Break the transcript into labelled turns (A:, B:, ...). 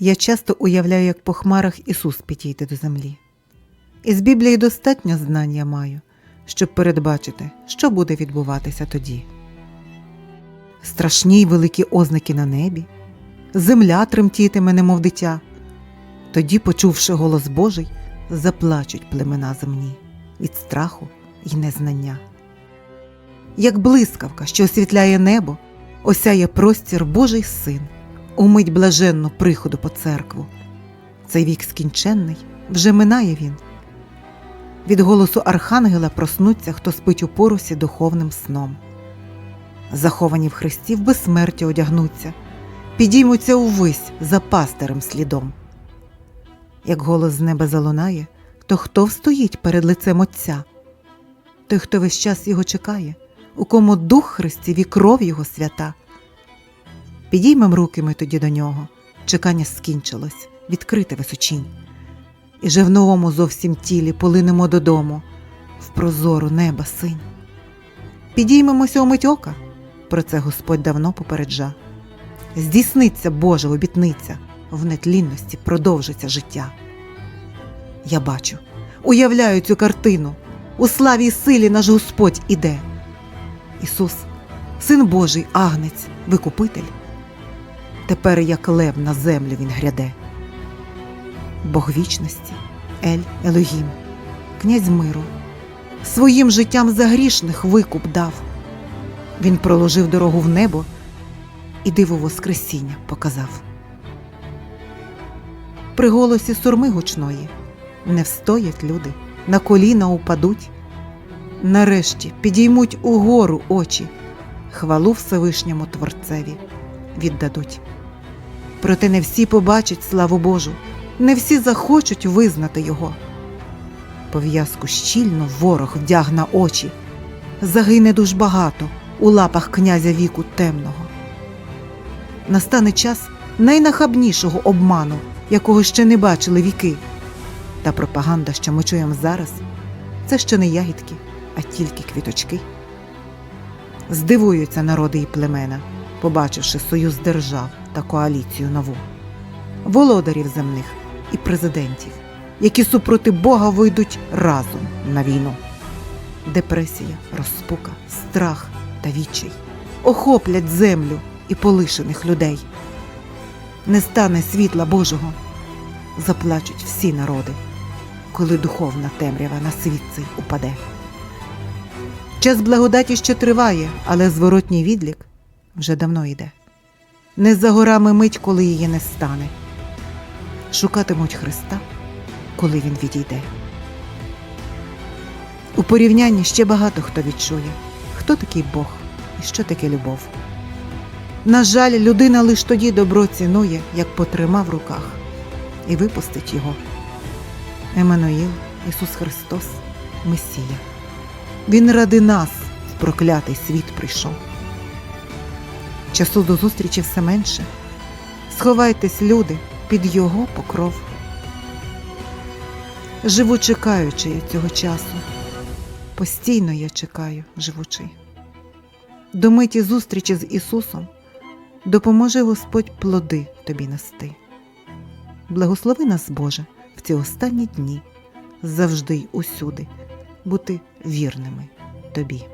A: Я часто уявляю, як по хмарах Ісус підійде до землі. Із Біблії достатньо знань я маю, щоб передбачити, що буде відбуватися тоді. Страшні й великі ознаки на небі, земля тремтітиме, немов дитя. Тоді, почувши голос Божий, заплачуть племена земні від страху й незнання. Як блискавка, що освітляє небо, осяє простір Божий син, умить блаженну приходу по церкву. Цей вік скінченний, вже минає він. Від голосу архангела проснуться, хто спить у порусі духовним сном. Заховані в Христі в безсмерті одягнуться, підіймуться увесь за пастирем слідом. Як голос з неба залунає, то хто встоїть перед лицем Отця? Той, хто весь час його чекає, у кому дух Христів і кров його свята. Підіймем руки ми тоді до нього, чекання скінчилось, відкрите височінь. І же в новому зовсім тілі полинемо додому, в прозору неба синь. Підіймемося у мить ока, про це Господь давно попереджа. Здійсниться Божа обітниця, в нетлінності продовжиться життя. Я бачу, уявляю цю картину, у славі й силі наш Господь іде. Ісус, Син Божий, агнець, викупитель. Тепер як лев на землю він гряде. Бог вічності, Ель Елогім, князь миру, своїм життям за грішних викуп дав. Він проложив дорогу в небо і диво Воскресіння показав. При голосі сурми гучної не встоять люди, на коліна упадуть. Нарешті підіймуть угору очі, хвалу Всевишньому Творцеві віддадуть. Проте не всі побачать славу Божу, не всі захочуть визнати Його. Пов'язку щільно ворог вдяг на очі, загине душ багато у лапах князя віку темного. Настане час найнахабнішого обману, якого ще не бачили віки. Та пропаганда, що ми чуємо зараз, це ще не ягідки, а тільки квіточки. Здивуються народи і племена, побачивши союз держав та коаліцію нову, володарів земних і президентів, які супроти Бога вийдуть разом на війну. Депресія, розпука, страх та відчай охоплять землю і полишених людей. Не стане світла Божого, заплачуть всі народи, коли духовна темрява на світ упаде. Час благодаті ще триває, але зворотній відлік вже давно йде. Не за горами мить, коли її не стане. Шукатимуть Христа, коли він відійде. У порівнянні ще багато хто відчує, хто такий Бог і що таке любов. На жаль, людина лиш тоді добро цінує, як потрима в руках, і випустить його. Еммануїл, Ісус Христос, Месія. Він ради нас в проклятий світ прийшов. Часу до зустрічі все менше. Сховайтесь, люди, під його покров. Живу чекаючи я цього часу. Постійно я чекаю, живучи. До миті зустрічі з Ісусом допоможе Господь плоди тобі нести. Благослови нас, Боже, в ці останні дні завжди й усюди бути вірними тобі.